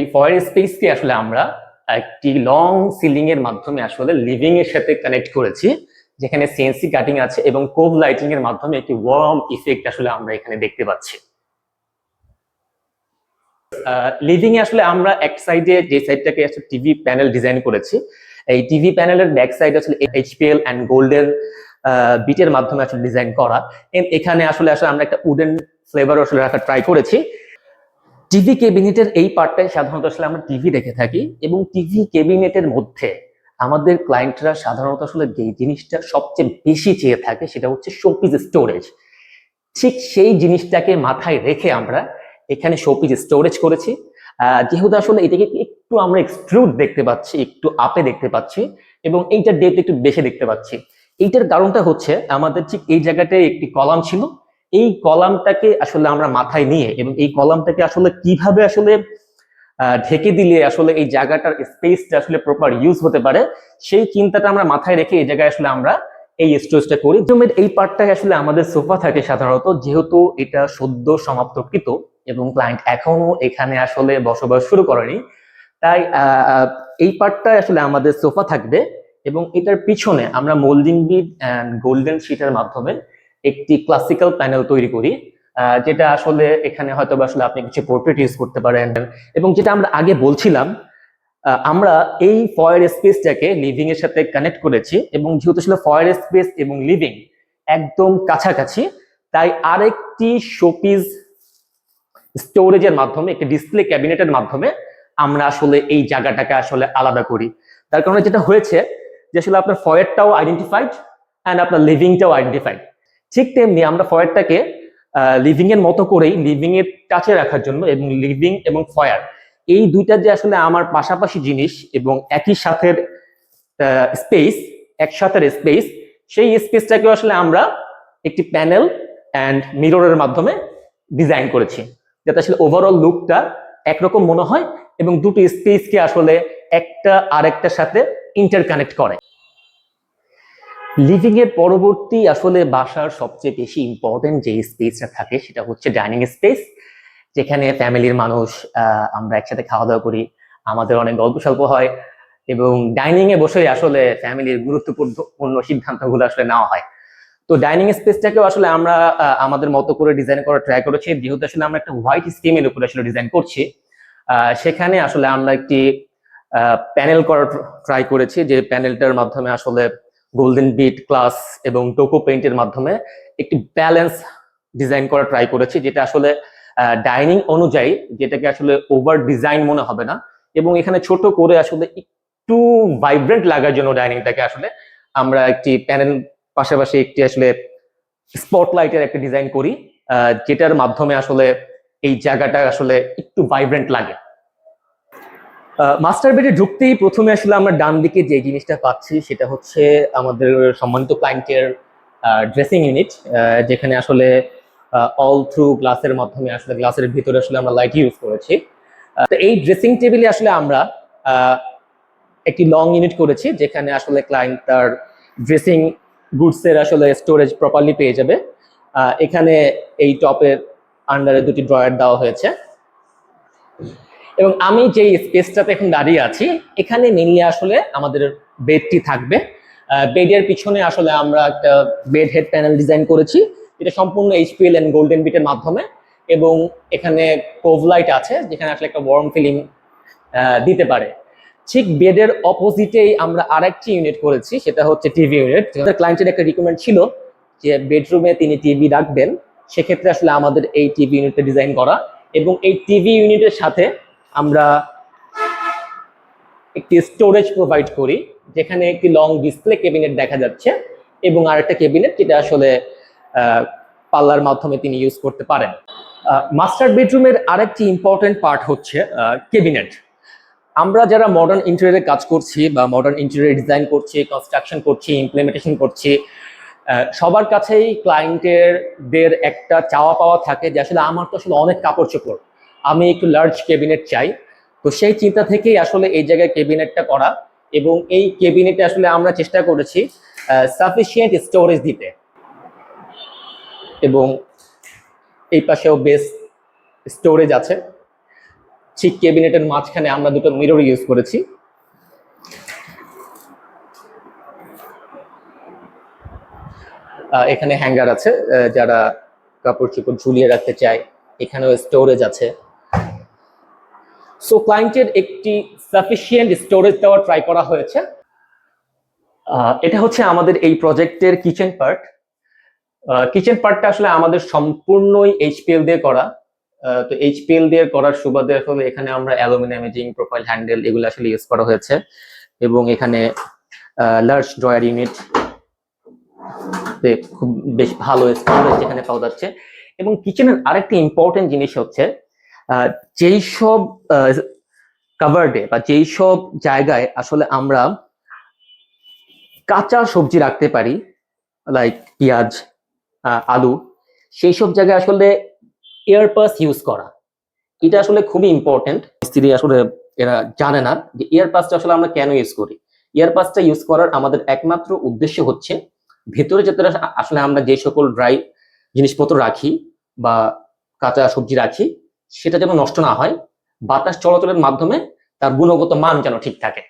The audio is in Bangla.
এই ফয়ার স্পেসকে আসলে আমরা একটি লং সিলিং এর মাধ্যমে আসলে লিভিং এর সাথে কানেক্ট করেছি, যেখানে সিএনসি কাটিং আছে এবং কোভ লাইটিং এর মাধ্যমে একটি ওয়ার্ম ইফেক্ট আসলে আমরা এখানে দেখতে পাচ্ছি। লিভিং এ আসলে আমরা এক সাইডে যে সাইডটাকে আসলে টিভি প্যানেল ডিজাইন করেছি, এই টিভি প্যানেলের ব্যাক সাইড আসলে এইচপিএল অ্যান্ড গোল্ডেন বিটের মাধ্যমে আসলে ডিজাইন করা। এখানে আসলে আসলে আমরা একটা উডেন ফ্লেভার আসলে রাখা ট্রাই করেছি। টিভি কেবিনেটের এই পার্টটাই সাধারণত আসলে আমরা টিভি দেখে থাকি এবং টিভি কেবিনেটের মধ্যে আমাদের ক্লায়েন্টরা সাধারণত আসলে যে জিনিসটা সবচেয়ে বেশি চেয়ে থাকে সেটা হচ্ছে শোপিস স্টোরেজ ঠিক সেই জিনিসটাকে মাথায় রেখে আমরা এখানে শোপিস স্টোরেজ করেছি। যেহেতু আসলে এটাকে একটু আমরা এক্সট্রুড দেখতে পাচ্ছি, একটু আপে দেখতে পাচ্ছি এবং এইটার ডেপথ একটু বেশি দেখতে পাচ্ছি। এইটার কারণটা হচ্ছে আমাদের ঠিক এই জায়গাটায় একটি কলাম ছিল। এই কলামটাকে আসলে আমরা মাথায় নিয়ে এবং এই কলামটাকে আসলে কীভাবে আসলে ঢেকে দিলে আসলে এই জায়গাটার স্পেসটা আসলে প্রপার ইউজ হতে পারে, সেই চিন্তাটা আমরা মাথায় রেখে এই জায়গায় আসলে আমরা এই স্টোরেজটা করি। জমির এই পার্টটায় আসলে আমাদের সোফা থাকে সাধারণত, যেহেতু এটা সদ্য সমাপ্তকৃত এবং ক্লায়েন্ট এখনও এখানে আসলে বসবাস শুরু করেনি, তাই এই পার্টটায় আসলে আমাদের সোফা থাকবে এবং এটার পিছনে আমরা মোল্ডিং বিড গোল্ডেন শিটের মাধ্যমে একটি ক্লাসিক্যাল প্যানেল তৈরি করি যেটা আসলে এখানে হয়তো আসলে আপনি কিছু পোর্ট্রেট ইউজ করতে পারেন। এবং যেটা আমরা আগে বলছিলাম আমরা এই ফয়ার স্পেসটাকে লিভিং এর সাথে কানেক্ট করেছি এবং যেহেতু আসলে ফয়ার স্পেস এবং লিভিং একদম কাছাকাছি, তাই আরেকটি শোপিস স্টোরেজের মাধ্যমে, একটি ডিসপ্লে ক্যাবিনেটের মাধ্যমে আমরা আসলে এই জায়গাটাকে আসলে আলাদা করি। তার কারণে যেটা হয়েছে যে আসলে আপনার ফয়ারটাও আইডেন্টিফাইড অ্যান্ড আপনার লিভিংটাও আইডেন্টিফাইড ঠিক তেমনি আমরা ফয়ারটাকে লিভিং এর মতো করেই লিভিং এর টাচে রাখার জন্য এবং লিভিং এবং ফয়ার এই দুইটা যে আসলে আমার পাশাপাশি জিনিস এবং একই সাথের স্পেস একসাথের স্পেস সেই স্পেসটাকে আসলে আমরা একটি প্যানেল অ্যান্ড মিররের মাধ্যমে ডিজাইন করেছি। যাতে আসলে ওভারঅল লুকটা একরকম মনে হয় এবং দুটো স্পেসকে আসলে একটা আরেকটার সাথে ইন্টারকানেক্ট করে। লিভিং এর পরবর্তী আসলে বাসার সবচেয়ে বেশি ইম্পর্টেন্ট যে স্পেসটা থাকে, সেটা হচ্ছে ডাইনিং স্পেস যেখানে ফ্যামিলির মানুষ আমরা একসাথে খাওয়া দাওয়া করি, আমাদের অনেক গল্প স্বল্প হয় এবং ডাইনিং এ বসে আসলে ফ্যামিলির গুরুত্বপূর্ণ সিদ্ধান্তগুলো আসলে নেওয়া হয়। তো ডাইনিং স্পেসটাকেও আসলে আমরা আমাদের মতো করে ডিজাইন করার ট্রাই করেছি। যেহেতু আসলে আমরা একটা হোয়াইট স্কিমের উপরে আসলে ডিজাইন করছি সেখানে আসলে আমরা একটি প্যানেল করার ট্রাই করেছি, যে প্যানেলটার মাধ্যমে আসলে গোল্ডেন বিট ক্লাস এবং টোকো পেইন্টের মাধ্যমে একটি ব্যালেন্স ডিজাইন করা ট্রাই করেছি, যেটা আসলে ডাইনিং অনুযায়ী যেটাকে আসলে ওভার ডিজাইন মনে হবে না এবং এখানে ছোট করে আসলে একটু ভাইব্রেন্ট লাগার জন্য ডাইনিংটাকে আসলে আমরা একটি প্যানেল পাশাপাশি একটি আসলে স্পটলাইটের একটা ডিজাইন করি যেটার মাধ্যমে আসলে এই জায়গাটা আসলে একটু ভাইব্রেন্ট লাগে। মাস্টার বেডে ঢুকতেই প্রথমে আসলে আমরা ডান দিকে যে জিনিসটা পাচ্ছি, সেটা হচ্ছে আমাদের সম্মানিত ক্লায়েন্টের ড্রেসিং ইউনিট যেখানে আসলে অল থ্রু গ্লাসের মাধ্যমে আসলে গ্লাসের ভিতরে আসলে আমরা লাইট ইউজ করেছি। তো এই ড্রেসিং টেবিলে আসলে আমরা একটি লং ইউনিট করেছি, যেখানে আসলে ক্লায়েন্ট তার ড্রেসিং গুডসের আসলে স্টোরেজ প্রপারলি পেয়ে যাবে। এখানে এই টপের আন্ডারে দুটি ড্রয়ার দেওয়া হয়েছে। এবং আমি যে স্পেসটাতে এখন দাঁড়িয়ে আছি, এখানে মেনলি আসলে আমাদের বেডটি থাকবে। বেডের পিছনে আসলে আমরা একটা বেড হেড প্যানেল ডিজাইন করেছি এটা সম্পূর্ণ এইচপিএল এন্ড গোল্ডেন বিটের মাধ্যমে এবং এখানে কোভলাইট আছে, যেখানে আসলে একটা ওয়ার্ম ফিলিং দিতে পারে। ঠিক বেডের অপোজিটেই আমরা আরেকটি ইউনিট করেছি, সেটা হচ্ছে টিভি ইউনিট ক্লায়েন্টের একটা রিকমেন্ড ছিল যে বেডরুমে তিনি টিভি রাখবেন, সেক্ষেত্রে আসলে আমাদের এই টিভি ইউনিটটা ডিজাইন করা এবং এই টিভি ইউনিটের সাথে আমরা একটি স্টোরেজ প্রোভাইড করি, যেখানে একটি লং ডিসপ্লে কেবিনেট দেখা যাচ্ছে এবং আরেকটা কেবিনেট যেটা আসলে পাল্লার মাধ্যমে তিনি ইউজ করতে পারেন। মাস্টার বেডরুমের আরেকটি ইম্পর্টেন্ট পার্ট হচ্ছে কেবিনেট আমরা যারা মডার্ন ইন্টেরিয়রে কাজ করছি বা মডার্ন ইন্টেরিয়র ডিজাইন করছি কনস্ট্রাকশন করছি ইমপ্লিমেন্টেশন করছি সবার কাছেই ক্লায়েন্টের দের একটা চাওয়া পাওয়া থাকে যে আসলে আমার তো আসলে অনেক কাপড় চোপড়। আমি একটু লার্জ কেবিনেট চাই। তো সেই চিন্তা থেকেই আসলে এই জায়গায় কেবিনেটটা করা এবং এই কেবিনেটে আসলে আমরা চেষ্টা করেছি সাফিসিয়েন্ট স্টোরেজ দিতে। এবং এই পাশেও বেস স্টোরেজ আছে। ঠিক ক্যাবিনেটের মাঝখানে আমরা দুটো মিরর ইউজ করেছি। এখানে হ্যাঙ্গার আছে যারা কাপড় চোপড় ঝুলিয়ে রাখতে চায়, এখানেও স্টোরেজ আছে। সো ক্লায়েন্টের একটি সাফিসিয়েন্ট স্টোরেজ দেওয়ার ট্রাই করা হয়েছে। এটা হচ্ছে আমাদের এই প্রজেক্টের কিচেন পার্ট কিচেন পার্টটা আসলে আমাদের সম্পূর্ণই এইচপিএল দিয়ে করা। তো এইচপিএল দিয়ে করার সুবাদে আসলে এখানে আমরা অ্যালুমিনিয়াম ইমেজিং প্রোফাইল হ্যান্ডেল এগুলো আসলে ইউজ করা হয়েছে। এবং এখানে লার্জ ড্রয়ার ইউনিট খুব বেশ ভালো এখানে পাওয়া যাচ্ছে। এবং কিচেনের আরেকটি ইম্পর্টেন্ট জিনিস হচ্ছে যেই সব কাভার্ডে বা যেই সব জায়গায় আসলে আমরা কাঁচা সবজি রাখতে পারি লাইক পেঁয়াজ আলু, সেই সব জায়গায় আসলে এয়ারপাস ইউজ করা। এটা আসলে খুবই ইম্পর্টেন্ট স্ত্রী আসলে এরা জানে না যে এয়ারপাসটা আসলে আমরা কেন ইউজ করি। এয়ারপাসটা ইউজ করার আমাদের একমাত্র উদ্দেশ্য হচ্ছে ভেতরে যাতে আসলে আমরা যে সকল ড্রাই জিনিসপত্র রাখি বা কাঁচা সবজি রাখি সেটা যেন নষ্ট না হয় বাতাস চলাচলের মাধ্যমে তার গুণগত মান যেন ঠিক থাকে।